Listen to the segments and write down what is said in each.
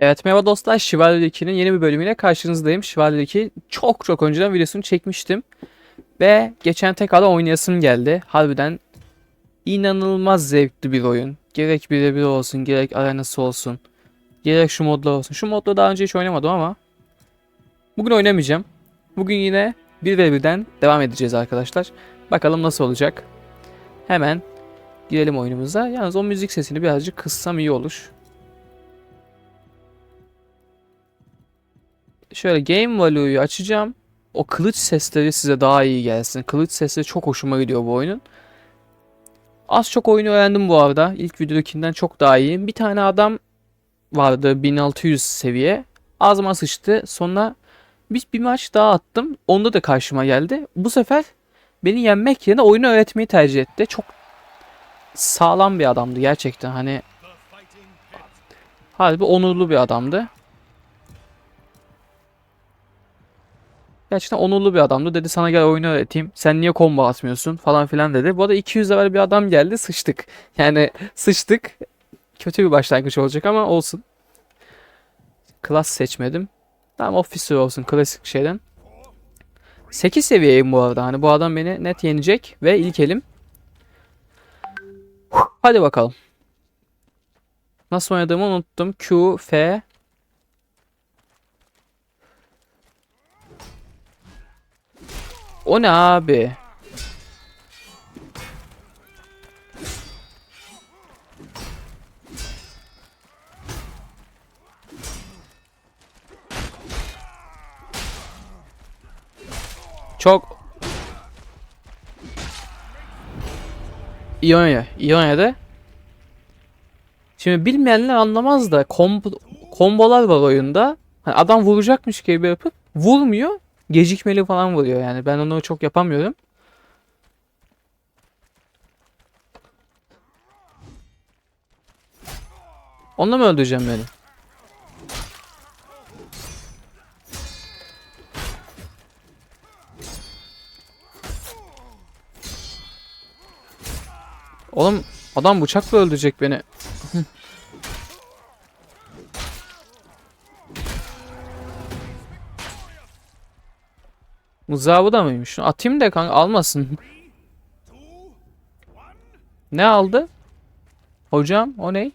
Evet merhaba dostlar Şivalye 2'nin yeni bir bölümüyle karşınızdayım. Şivalye 2 çok çok önceden videosunu çekmiştim. Ve geçen tekrardan oynayasım geldi. Harbiden inanılmaz zevkli bir oyun. Gerek birebir olsun, gerek arenası olsun. Gerek şu modlar olsun. Şu modları daha önce hiç oynamadım ama. Bugün oynamayacağım. Bugün yine 1 ve 1'den devam edeceğiz arkadaşlar. Bakalım nasıl olacak. Hemen girelim oyunumuza. Yalnız o müzik sesini birazcık kıssam iyi olur. Şöyle game value'yu açacağım. O kılıç sesleri size daha iyi gelsin. Kılıç sesleri çok hoşuma gidiyor bu oyunun. Az çok oyunu öğrendim bu arada. İlk videodakinden çok daha iyiyim. Bir tane adam vardı 1600 seviye. Ağzıma sıçtı. Sonra bir, bir maç daha attım. Onda da karşıma geldi. Bu sefer beni yenmek yerine oyunu öğretmeyi tercih etti. Çok sağlam bir adamdı gerçekten. Hani harbi onurlu bir adamdı. Gerçekten onurlu bir adamdı. Dedi sana gel oyunu öğreteyim. Sen niye combo atmıyorsun falan filan dedi. Bu arada 200 level bir adam geldi. Sıçtık. Yani sıçtık. Kötü bir başlangıç olacak ama olsun. Klas seçmedim. Tamam officer olsun klasik şeyden. 8 seviyeyim bu arada. Hani bu adam beni net yenecek ve ilk elim. Hadi bakalım. Nasıl oynadığımı unuttum. Q, F, O ne abi? Çok İonya, İonya'da Şimdi bilmeyenler anlamaz da kombo, kombolar var oyunda. Hani adam vuracakmış gibi yapıp vurmuyor gecikmeli falan vuruyor yani. Ben onu çok yapamıyorum. Onunla mı öldüreceğim beni? Oğlum adam bıçakla öldürecek beni. Mızrabı da mıymış? Atayım da kanka almasın. Ne aldı? Hocam o ne?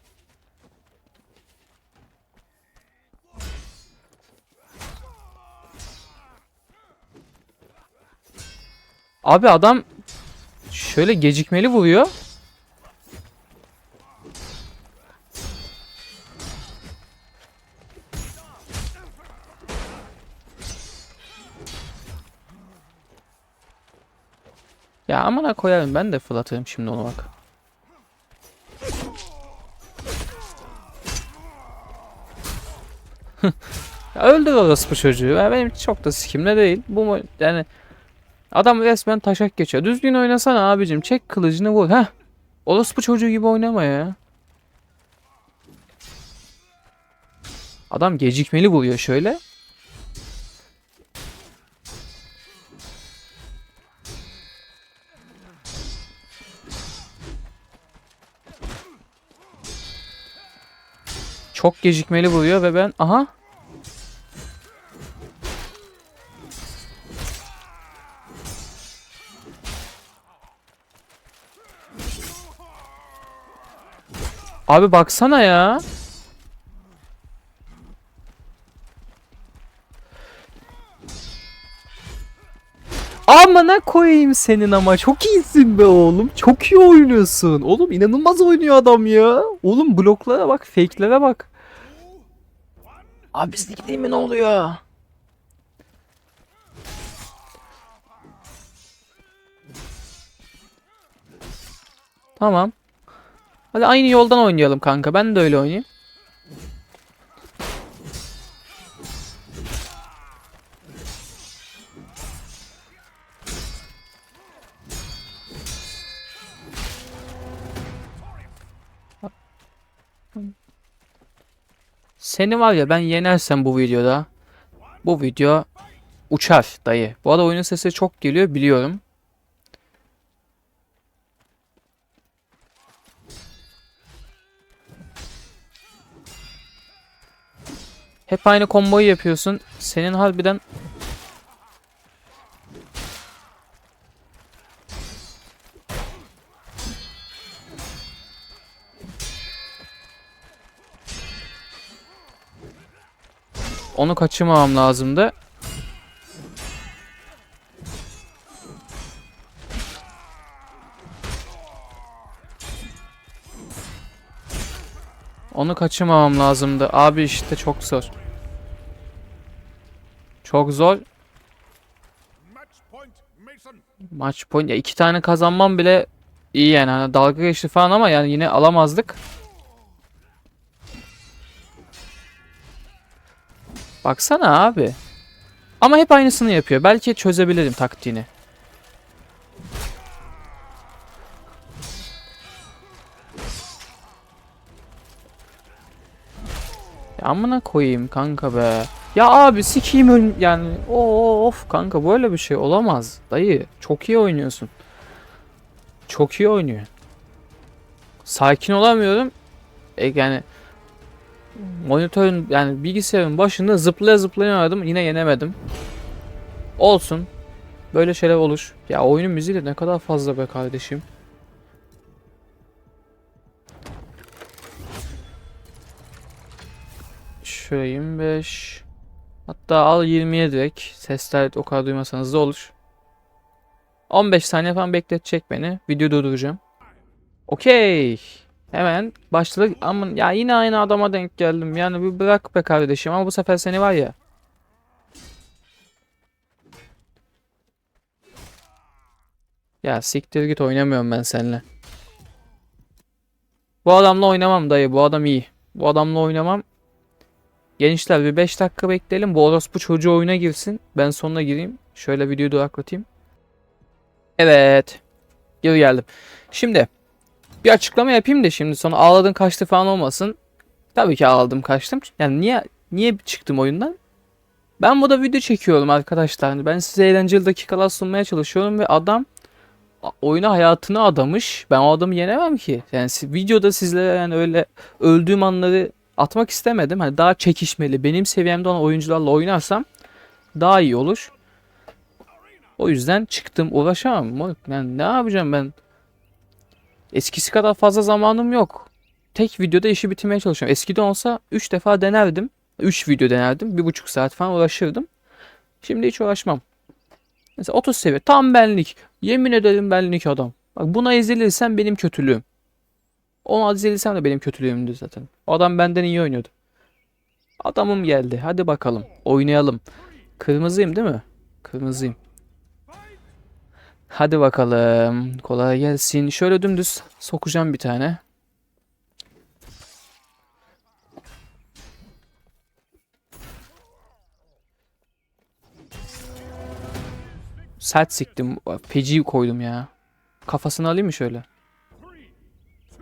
Abi adam şöyle gecikmeli vuruyor. Ya amına koyarım ben de fırlatırım şimdi onu bak. ya öldür orospu çocuğu. Ya benim çok da sikimde değil. Bu yani adam resmen taşak geçiyor. Düzgün oynasana abicim. Çek kılıcını vur. Heh. Orospu çocuğu gibi oynama ya. Adam gecikmeli vuruyor şöyle. Çok gecikmeli vuruyor ve ben aha Abi baksana ya. Amına koyayım senin ama çok iyisin be oğlum. Çok iyi oynuyorsun. Oğlum inanılmaz oynuyor adam ya. Oğlum bloklara bak, fake'lere bak. Abi bizlik değil mi ne oluyor? Tamam. Hadi aynı yoldan oynayalım kanka. Ben de öyle oynayayım. Seni var ya ben yenersem bu videoda bu video uçar dayı. Bu arada oyunun sesi çok geliyor biliyorum. Hep aynı komboyu yapıyorsun. Senin harbiden Onu kaçırmamam lazımdı. Onu kaçırmamam lazımdı. Abi işte çok zor. Çok zor. Match point, Mason. Maç point. Ya iki tane kazanmam bile iyi yani. Hani dalga geçti falan ama yani yine alamazdık. Baksana abi. Ama hep aynısını yapıyor. Belki çözebilirim taktiğini. Amına koyayım kanka be. Ya abi sikeyim öl yani of kanka böyle bir şey olamaz dayı. Çok iyi oynuyorsun. Çok iyi oynuyor. Sakin olamıyorum. E yani monitörün yani bilgisayarın başında zıplaya zıplaya oynadım yine yenemedim. Olsun. Böyle şeyler olur. Ya oyunun müziği de ne kadar fazla be kardeşim. Şöyle 25. Hatta al 20'ye direkt. Sesler o kadar duymasanız da olur. 15 saniye falan bekletecek beni. Video durduracağım. Okey. Hemen başladık. Ama ya yine aynı adama denk geldim. Yani bir bırak be kardeşim ama bu sefer seni var ya. Ya siktir git oynamıyorum ben seninle. Bu adamla oynamam dayı. Bu adam iyi. Bu adamla oynamam. Gençler bir 5 dakika bekleyelim. Bu orospu çocuğu oyuna girsin. Ben sonuna gireyim. Şöyle videoyu duraklatayım. Evet. Geri geldim. Şimdi bir açıklama yapayım da şimdi sonra ağladın kaçtı falan olmasın. Tabii ki ağladım kaçtım. Yani niye niye çıktım oyundan? Ben burada video çekiyorum arkadaşlar. Hani Ben size eğlenceli dakikalar sunmaya çalışıyorum ve adam oyuna hayatını adamış. Ben o adamı yenemem ki. Yani videoda sizlere yani öyle öldüğüm anları atmak istemedim. Hani daha çekişmeli, benim seviyemde olan oyuncularla oynarsam daha iyi olur. O yüzden çıktım, uğraşamam. Yani ne yapacağım ben? Eskisi kadar fazla zamanım yok. Tek videoda işi bitirmeye çalışıyorum. Eskiden olsa 3 defa denerdim. 3 video denerdim. 1,5 saat falan uğraşırdım. Şimdi hiç uğraşmam. Mesela 30 seviye. Tam benlik. Yemin ederim benlik adam. Bak buna ezilirsen benim kötülüğüm. Ona ezilirsem de benim kötülüğümdü zaten. O adam benden iyi oynuyordu. Adamım geldi. Hadi bakalım. Oynayalım. Kırmızıyım değil mi? Kırmızıyım. Hadi bakalım. Kolay gelsin. Şöyle dümdüz sokacağım bir tane. Sert siktim. Feci koydum ya. Kafasını alayım mı şöyle?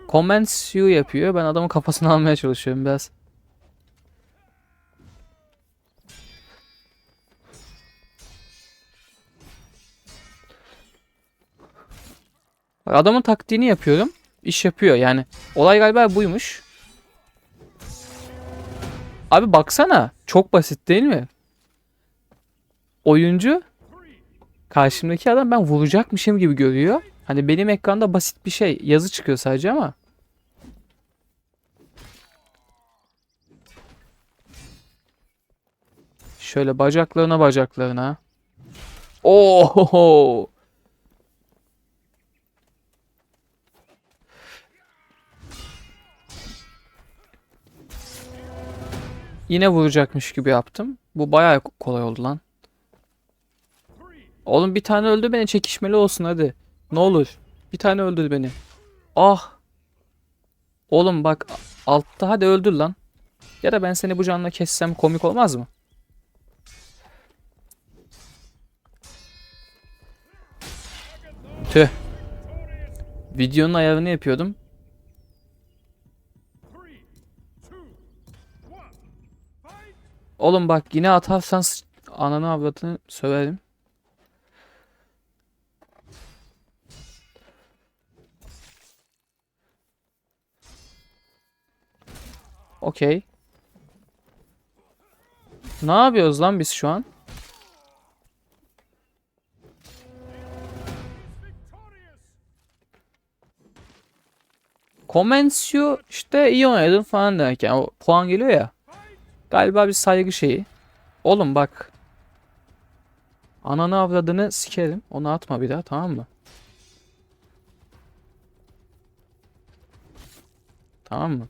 Comments you yapıyor. Ben adamın kafasını almaya çalışıyorum biraz. Adamın taktiğini yapıyorum. İş yapıyor yani. Olay galiba buymuş. Abi baksana. Çok basit değil mi? Oyuncu karşımdaki adam ben vuracakmışım gibi görüyor. Hani benim ekranda basit bir şey. Yazı çıkıyor sadece ama. Şöyle bacaklarına bacaklarına. Oo! Yine vuracakmış gibi yaptım. Bu bayağı kolay oldu lan. Oğlum bir tane öldü beni çekişmeli olsun hadi. Ne olur. Bir tane öldür beni. Ah. Oğlum bak altta hadi öldür lan. Ya da ben seni bu canla kessem komik olmaz mı? Tüh. Videonun ayarını yapıyordum. Oğlum bak yine atarsan ananı avradını söverim. Okey. Ne yapıyoruz lan biz şu an? Comensio işte iyi oynadın falan demek yani o puan geliyor ya. Galiba bir saygı şeyi. Oğlum bak. Ananı avradını sikerim. Onu atma bir daha tamam mı? Tamam mı?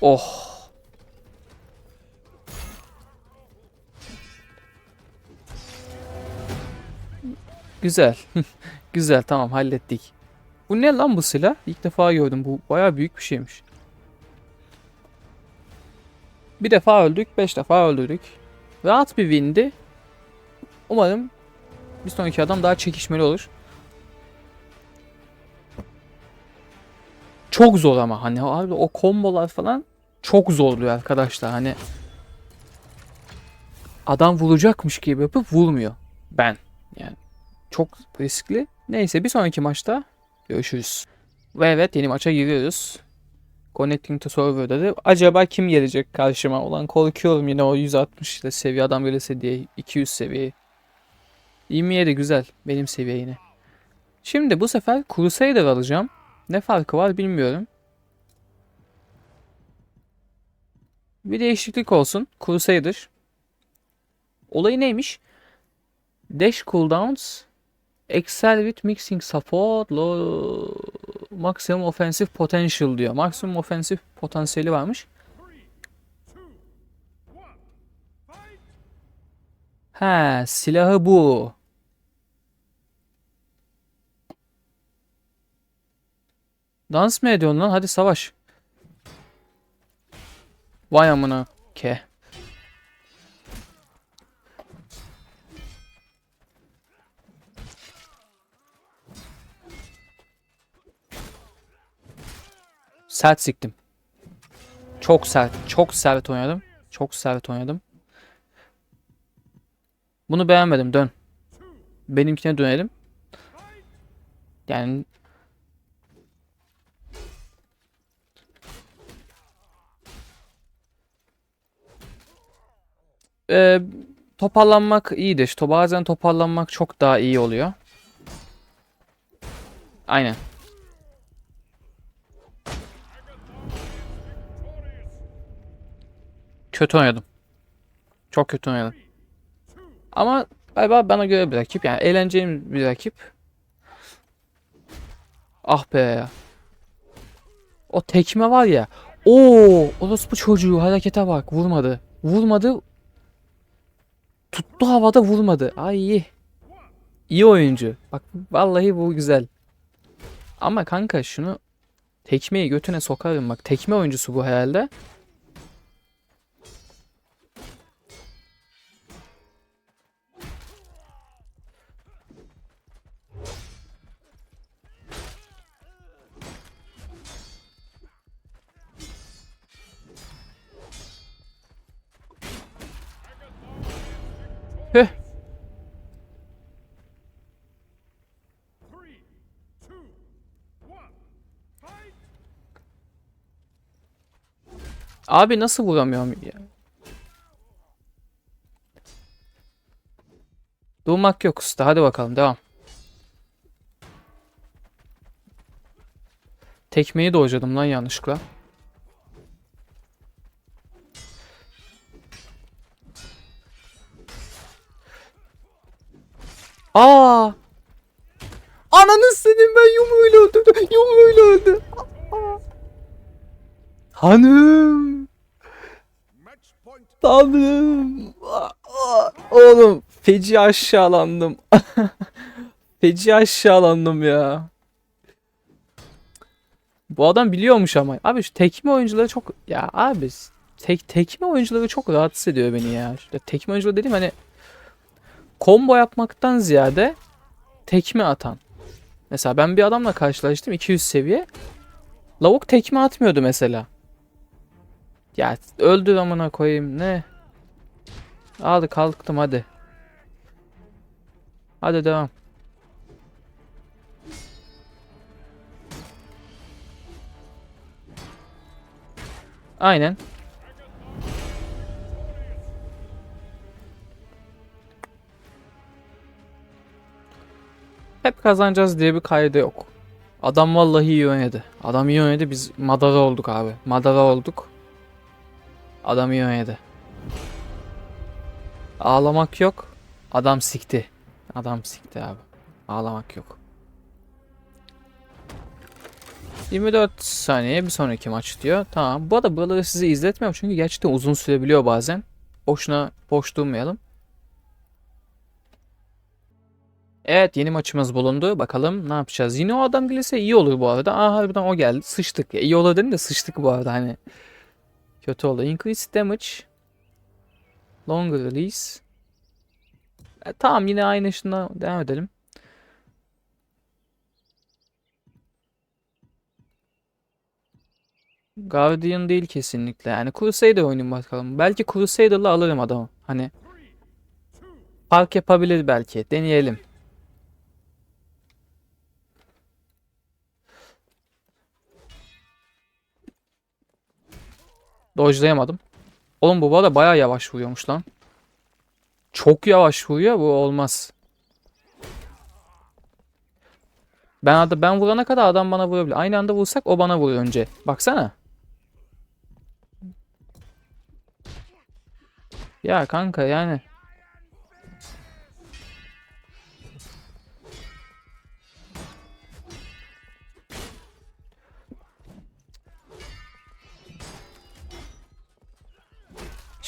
Oh. Güzel. Güzel tamam hallettik. Bu ne lan bu silah? İlk defa gördüm. Bu baya büyük bir şeymiş. Bir defa öldük, beş defa öldürdük. Rahat bir windi. Umarım bir sonraki adam daha çekişmeli olur. Çok zor ama hani abi o kombolar falan çok zorluyor arkadaşlar. Hani adam vuracakmış gibi yapıp vurmuyor. Ben yani çok riskli. Neyse bir sonraki maçta görüşürüz. Ve evet yeni maça giriyoruz. Connecting to server'da da acaba kim gelecek karşıma? Ulan korkuyorum yine o 160 işte seviye adam gelirse diye 200 seviye. 27 güzel benim seviye yine. Şimdi bu sefer Crusader alacağım. Ne farkı var bilmiyorum. Bir değişiklik olsun. Crusader. Olayı neymiş? Dash cooldowns Excel with mixing support low maximum offensive potential diyor. Maksimum offensive potansiyeli varmış. He, silahı bu. Dans mı ediyorsun lan? Hadi savaş. Vay amına ke. Sert siktim. Çok sert. Çok sert oynadım. Çok sert oynadım. Bunu beğenmedim. Dön. Benimkine dönelim. Yani Ee, toparlanmak iyidir. Bazen toparlanmak çok daha iyi oluyor. Aynen. Kötü oynadım. Çok kötü oynadım. Ama galiba bana göre bir rakip. Yani eğleneceğim bir rakip. Ah be. O tekme var ya. Oo, orospu çocuğu harekete bak. Vurmadı. Vurmadı. Tuttu havada vurmadı. Ay iyi. İyi oyuncu. Bak vallahi bu güzel. Ama kanka şunu tekmeyi götüne sokarım bak. Tekme oyuncusu bu herhalde. Heh. Abi nasıl vuramıyorum ya? Durmak yok usta. Hadi bakalım devam. Tekmeyi doğacadım lan yanlışlıkla. Aa! Ananı senin ben yumruğuyla öldürdüm. Yumruğuyla öldü. Hanım. Tanrım. Oğlum feci aşağılandım. feci aşağılandım ya. Bu adam biliyormuş ama. Abi şu tekme oyuncuları çok ya abi tek tekme oyuncuları çok rahatsız ediyor beni ya. İşte tekme oyuncuları dediğim hani combo yapmaktan ziyade tekme atan. Mesela ben bir adamla karşılaştım 200 seviye. Lavuk tekme atmıyordu mesela. Ya öldür amına koyayım ne? Hadi kalktım hadi. Hadi devam. Aynen. Hep kazanacağız diye bir kaydı yok. Adam vallahi iyi oynadı. Adam iyi oynadı. Biz madara olduk abi. Madara olduk. Adam iyi oynadı. Ağlamak yok. Adam sikti. Adam sikti abi. Ağlamak yok. 24 saniye bir sonraki maç diyor. Tamam. Bu arada buraları size izletmiyorum çünkü gerçekten uzun sürebiliyor bazen. Boşuna boş durmayalım. Evet yeni maçımız bulundu. Bakalım ne yapacağız. Yine o adam gelirse iyi olur bu arada. Aa harbiden o geldi. Sıçtık. Ya, iyi olur dedim de sıçtık bu arada hani. Kötü oldu. Increase damage. Longer release. E, tamam yine aynı şuna devam edelim. Guardian değil kesinlikle. Yani Crusader oynayayım bakalım. Belki Crusader'la alırım adamı. Hani fark yapabilir belki. Deneyelim. Dodge'layamadım. Oğlum bu arada bayağı yavaş vuruyormuş lan. Çok yavaş vuruyor bu olmaz. Ben ada ben vurana kadar adam bana vurabilir. Aynı anda vursak o bana vuruyor önce. Baksana. Ya kanka yani.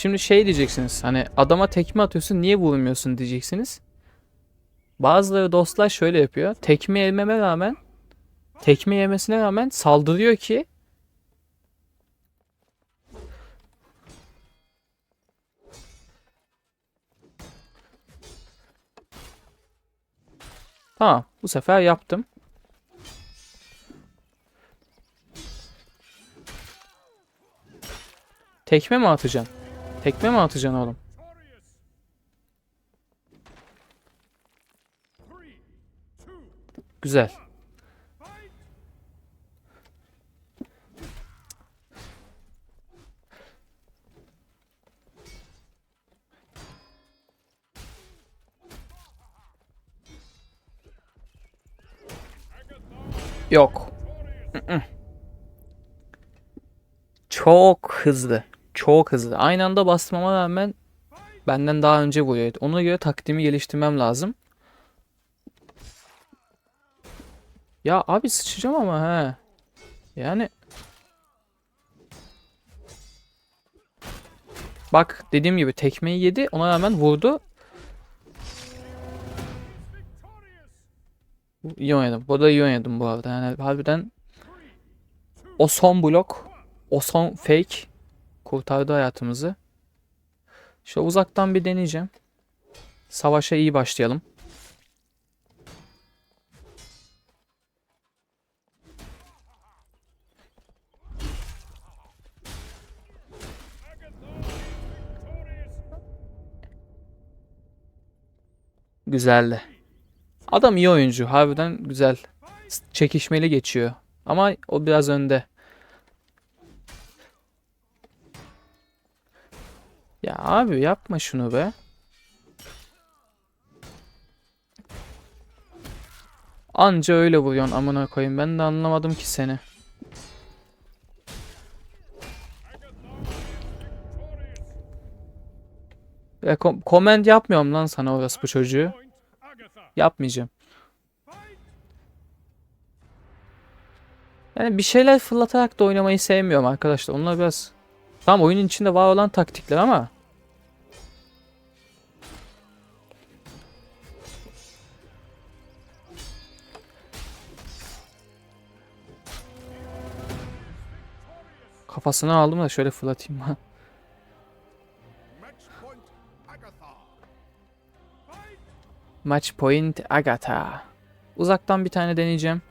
Şimdi şey diyeceksiniz. Hani adama tekme atıyorsun niye vurmuyorsun diyeceksiniz. Bazıları dostlar şöyle yapıyor. Tekme yememe rağmen tekme yemesine rağmen saldırıyor ki Tamam, bu sefer yaptım. Tekme mi atacaksın? Tekme mi atacaksın oğlum? Güzel. Yok. Çok hızlı. Çok hızlı. Aynı anda basmama rağmen benden daha önce vuruyor. Ona göre taktiğimi geliştirmem lazım. Ya abi sıçacağım ama he. Yani Bak dediğim gibi tekmeyi yedi ona rağmen vurdu. İyi oynadım. Bu da iyi oynadım bu arada. Yani harbiden o son blok, o son fake kurtardı hayatımızı. Şöyle uzaktan bir deneyeceğim. Savaşa iyi başlayalım. Güzeldi. Adam iyi oyuncu. Harbiden güzel. Çekişmeli geçiyor. Ama o biraz önde. Ya abi yapma şunu be. Anca öyle vuruyorsun amına koyayım. Ben de anlamadım ki seni. Ya comment yapmıyorum lan sana orası bu çocuğu. Yapmayacağım. Yani bir şeyler fırlatarak da oynamayı sevmiyorum arkadaşlar. Onlar biraz tam oyunun içinde var olan taktikler ama kafasını aldım da şöyle fırlatayım. Fight. Match point Agatha. Uzaktan bir tane deneyeceğim.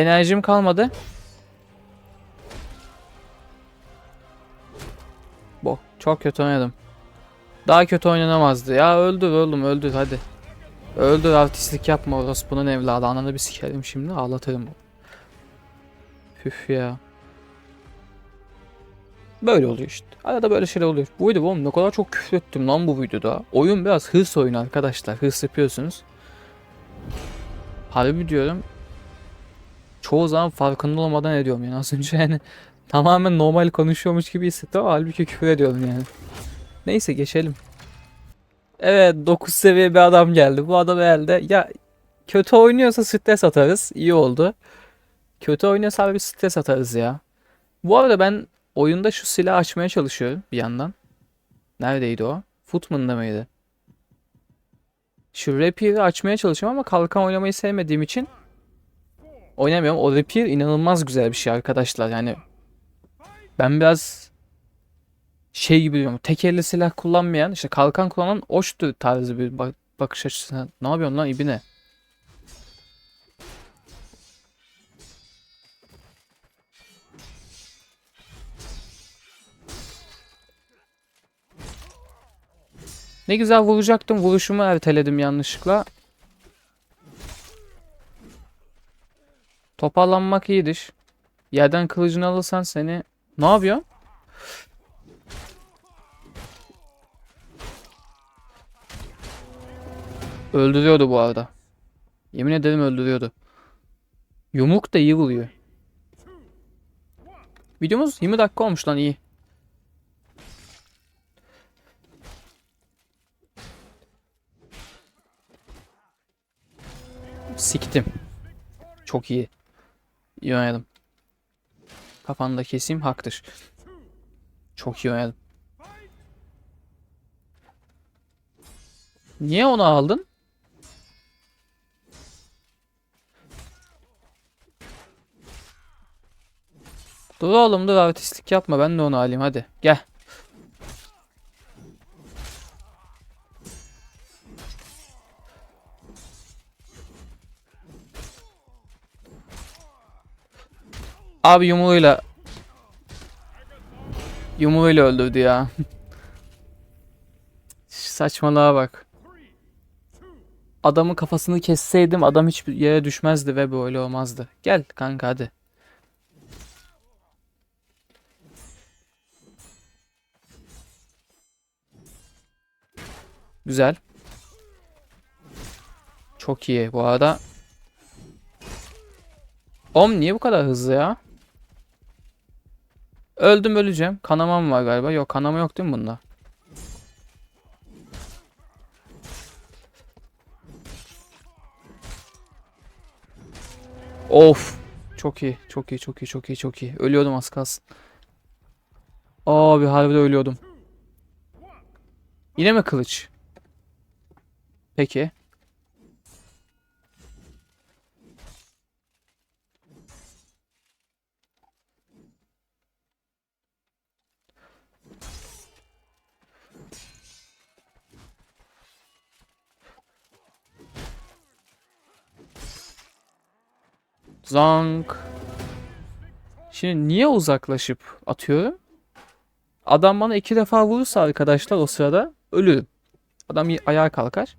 Enerjim kalmadı. Bu çok kötü oynadım. Daha kötü oynanamazdı. Ya öldür oğlum öldür hadi. Öldü artistlik yapma orospunun evladı. Ananı bir sikerim şimdi ağlatırım. Püf ya. Böyle oluyor işte. Arada böyle şeyler oluyor. Bu video oğlum ne kadar çok küfür ettim lan bu videoda. Oyun biraz hırs oyunu arkadaşlar. Hırs yapıyorsunuz. Harbi diyorum. Çoğu zaman farkında olmadan ediyorum yani. Az önce yani tamamen normal konuşuyormuş gibi hissettim ama halbuki küfür ediyorum yani. Neyse geçelim. Evet 9 seviye bir adam geldi. Bu adam elde ya kötü oynuyorsa stres atarız. İyi oldu. Kötü oynuyorsa abi stres atarız ya. Bu arada ben oyunda şu silahı açmaya çalışıyorum bir yandan. Neredeydi o? Footman'da mıydı? Şu Rapier'i açmaya çalışıyorum ama kalkan oynamayı sevmediğim için oynamıyorum. O Rapier inanılmaz güzel bir şey arkadaşlar. Yani ben biraz şey gibi diyorum. Tek elle silah kullanmayan, işte kalkan kullanan oçtu tarzı bir bak- bakış açısına. Ne yapıyorsun lan ibine? Ne güzel vuracaktım. Vuruşumu erteledim yanlışlıkla. Toparlanmak iyidir. Yerden kılıcını alırsan seni... Ne yapıyorsun? Öldürüyordu bu arada. Yemin ederim öldürüyordu. Yumruk da iyi vuruyor. Videomuz 20 dakika olmuş lan iyi. Siktim. Çok iyi. İyi oynadım. Kafanı da keseyim haktır. Çok iyi oynadım. Niye onu aldın? Dur oğlum dur artistlik yapma ben de onu alayım hadi gel. Abi yumruğuyla Yumruğuyla öldürdü ya. Saçmalığa bak. Adamın kafasını kesseydim adam hiçbir yere düşmezdi ve böyle olmazdı. Gel kanka hadi. Güzel. Çok iyi. Bu arada Om niye bu kadar hızlı ya? Öldüm öleceğim. Kanamam var galiba. Yok kanama yok değil mi bunda? Of. Çok iyi. Çok iyi. Çok iyi. Çok iyi. Çok iyi. Ölüyordum az kalsın. Abi harbiden ölüyordum. Yine mi kılıç? Peki. Zank. Şimdi niye uzaklaşıp atıyorum? Adam bana iki defa vurursa arkadaşlar o sırada ölürüm. Adam ayağa kalkar.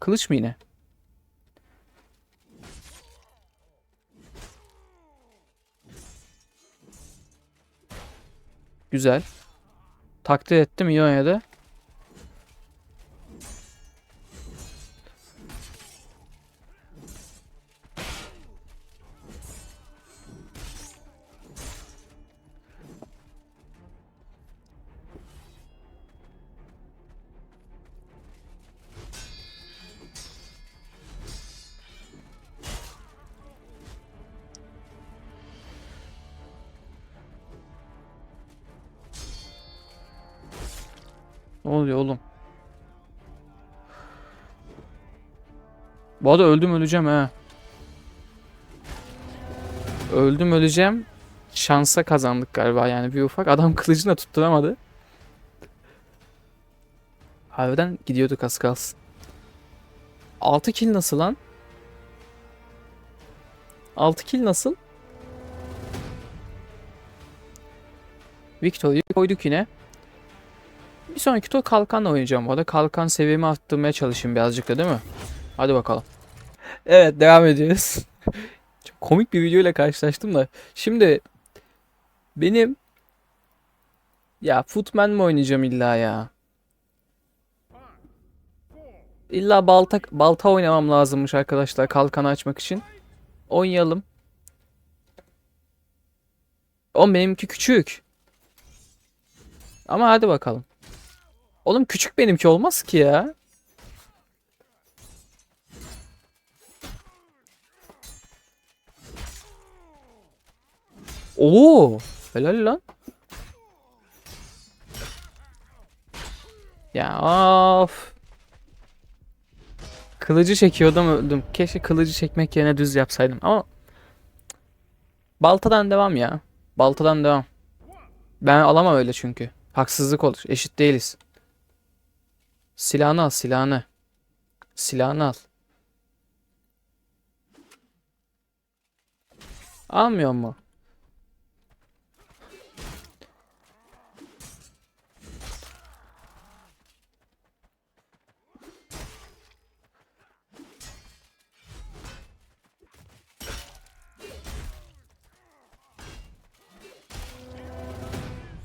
Kılıç mı yine? Güzel. Takdir ettim iyi Ne oluyor oğlum? Bu arada öldüm öleceğim ha. Öldüm öleceğim. Şansa kazandık galiba yani bir ufak. Adam kılıcını da tutturamadı. Harbiden gidiyorduk az kalsın. 6 kill nasıl lan? 6 kill nasıl? Victory'yi koyduk yine. Bir sonraki tur kalkanla oynayacağım bu arada. Kalkan seviyemi arttırmaya çalışayım birazcık da değil mi? Hadi bakalım. Evet devam ediyoruz. Çok komik bir video ile karşılaştım da. Şimdi benim ya Footman mı oynayacağım illa ya? İlla balta balta oynamam lazımmış arkadaşlar kalkanı açmak için. Oynayalım. O benimki küçük. Ama hadi bakalım. Oğlum küçük benimki olmaz ki ya. Oo, helal lan. Ya of. Kılıcı çekiyordum öldüm. Keşke kılıcı çekmek yerine düz yapsaydım ama baltadan devam ya. Baltadan devam. Ben alamam öyle çünkü. Haksızlık olur. Eşit değiliz. Silahını al, silahını. Silahını al. Almıyor mu?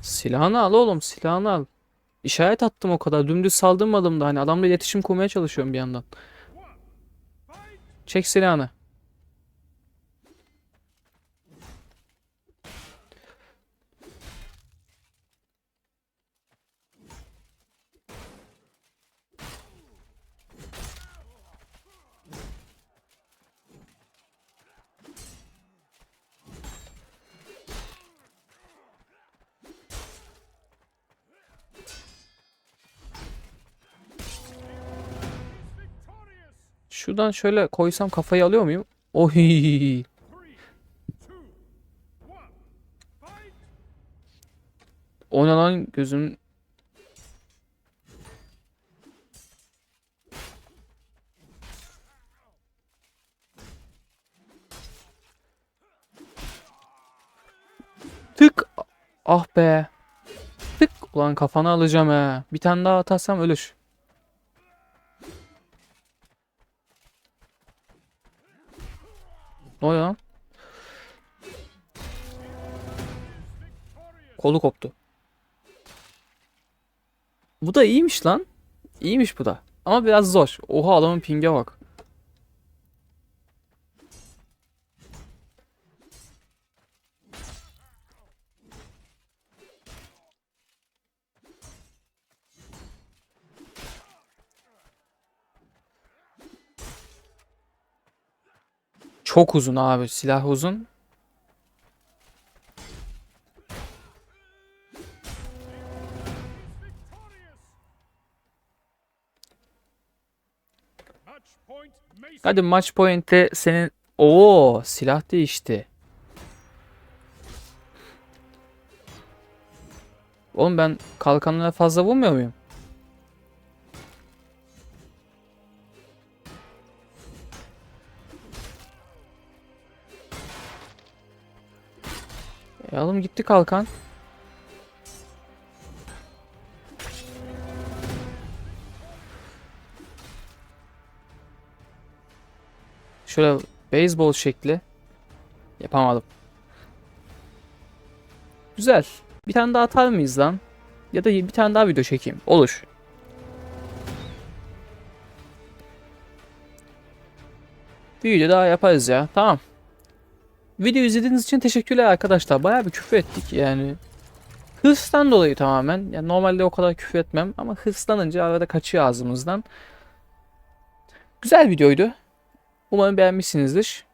Silahını al oğlum, silahını al. İşaret attım o kadar. Dümdüz saldırmadım da hani adamla iletişim kurmaya çalışıyorum bir yandan. Çek silahını. Şuradan şöyle koysam kafayı alıyor muyum? Oy. Three, two, one. Fight. O ne lan gözüm. Tık. Ah be. Tık. Ulan kafanı alacağım he. Bir tane daha atarsam ölür. Ne oluyor lan? Kolu koptu. Bu da iyiymiş lan. İyiymiş bu da. Ama biraz zor. Oha adamın pinge bak. Çok uzun abi. Silah uzun. Hadi maç point'te senin... Oo silah değişti. Oğlum ben kalkanlara fazla vurmuyor muyum? E oğlum gitti kalkan. Şöyle beyzbol şekli. Yapamadım. Güzel. Bir tane daha atar mıyız lan? Ya da bir tane daha video çekeyim. Olur. Bir video daha yaparız ya. Tamam. Video izlediğiniz için teşekkürler arkadaşlar. Bayağı bir küfür ettik yani. Hırstan dolayı tamamen. Yani normalde o kadar küfür etmem ama hırslanınca arada kaçıyor ağzımızdan. Güzel videoydu. Umarım beğenmişsinizdir.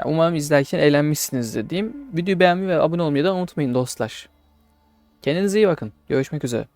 Ya Umarım izlerken eğlenmişsinizdir diyeyim. Videoyu beğenmeyi ve abone olmayı da unutmayın dostlar. Kendinize iyi bakın. Görüşmek üzere.